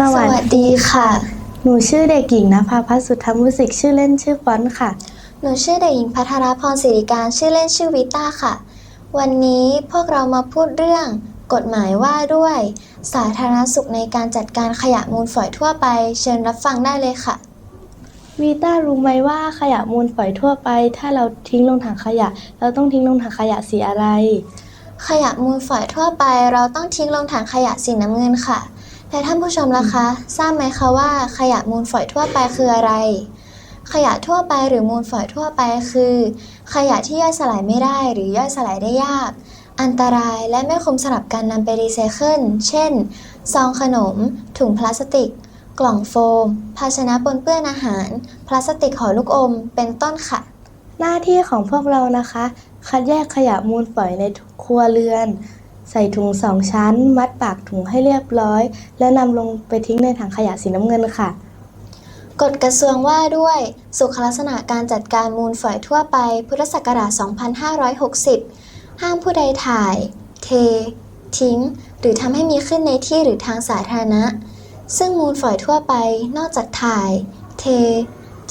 สวัสดีค่ะ หนูชื่อเด็กหญิงนภาพัฒน์สุธรรมมุสิกชื่อเล่นชื่อฟอนต์ค่ะ หนูชื่อเด็กหญิงพัทรพรศิริการชื่อเล่นชื่อวิต้าค่ะ วันนี้พวกเรามาพูดเรื่อง กฎหมายว่าด้วย สาธารณสุขในการจัดการขยะมูลฝอยทั่วไป เชิญรับฟังได้เลยค่ะ วีต้ารู้ไหมว่าขยะมูลฝอยทั่วไป ถ้าเราทิ้งลงถังขยะ เราต้องทิ้งลงถังขยะสีอะไร ขยะมูลฝอยทั่วไป เราต้องทิ้งลงถังขยะสีน้ำเงินค่ะ และท่านผู้ชมล่ะคะ ทราบไหมคะว่าขยะมูลฝอยทั่วไปคืออะไร ขยะทั่วไปหรือมูลฝอยทั่วไปคือ ขยะที่ย่อยสลายไม่ได้หรือย่อยสลายได้ยาก อันตรายและไม่คุ้มสำหรับการนำไปรีไซเคิล เช่น ซองขนม ถุงพลาสติก กล่องโฟม ภาชนะปนเปื้อนอาหาร พลาสติกห่อลูกอม เป็นต้นค่ะ หน้าที่ของพวกเรานะคะ คัดแยกขยะมูลฝอยในครัวเรือน ใส่ถุงสองชั้น มัดปากถุงให้เรียบร้อย แล้วนำลงไปทิ้งในถังขยะสีน้ำเงินค่ะ กฎกระทรวงว่าด้วย สุขลักษณะการจัดการมูลฝอยทั่วไป พุทธศักราช 2560 ห้ามผู้ใดถ่าย เท ทิ้ง หรือทำให้มีขึ้นในที่หรือทางสาธารณะ ซึ่งมูลฝอยทั่วไป นอกจากถ่าย เท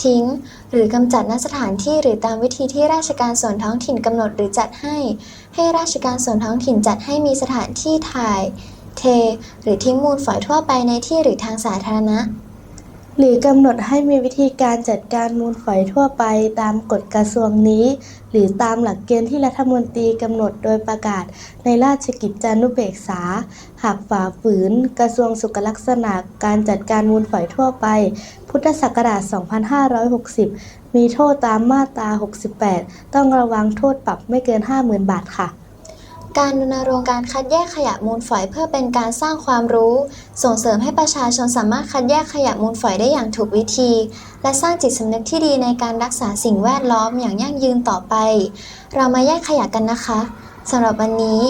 ทิ้ง หรือกำจัดณสถานที่หรือตามวิธีที่ราชการส่วนท้องถิ่นกำหนดหรือจัดให้ ให้ราชการส่วนท้องถิ่นจัดให้มีสถานที่ถ่าย เท หรือทิ้งมูลฝอยทั่วไปในที่หรือทางสาธารณะ หรือกำหนดให้มีวิธีการจัดการมูลฝอยทั่วไปตามกฎกระทรวงนี้ หรือตามหลักเกณฑ์ที่รัฐมนตรีกำหนดโดยประกาศในราชกิจจานุเบกษา หากฝ่าฝืน กระทรวงสุขลักษณะการจัดการมูลฝอยทั่วไป พุทธศักราช 2560 มีโทษตามมาตรา 68 ต้องระวังโทษปรับไม่เกิน 50,000 บาทค่ะ การรณรงค์การคัดแยกขยะมูลฝอยเพื่อเป็นการสร้างความรู้ ส่งเสริมให้ประชาชนสามารถคัดแยกขยะมูลฝอยได้อย่างถูกวิธี และสร้างจิตสำนึกที่ดีในการรักษาสิ่งแวดล้อมอย่างยั่งยืนต่อไป เรามาแยกขยะกันนะคะสำหรับวันนี้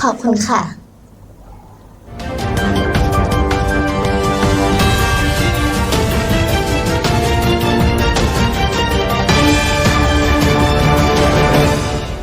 ขอบคุณค่ะ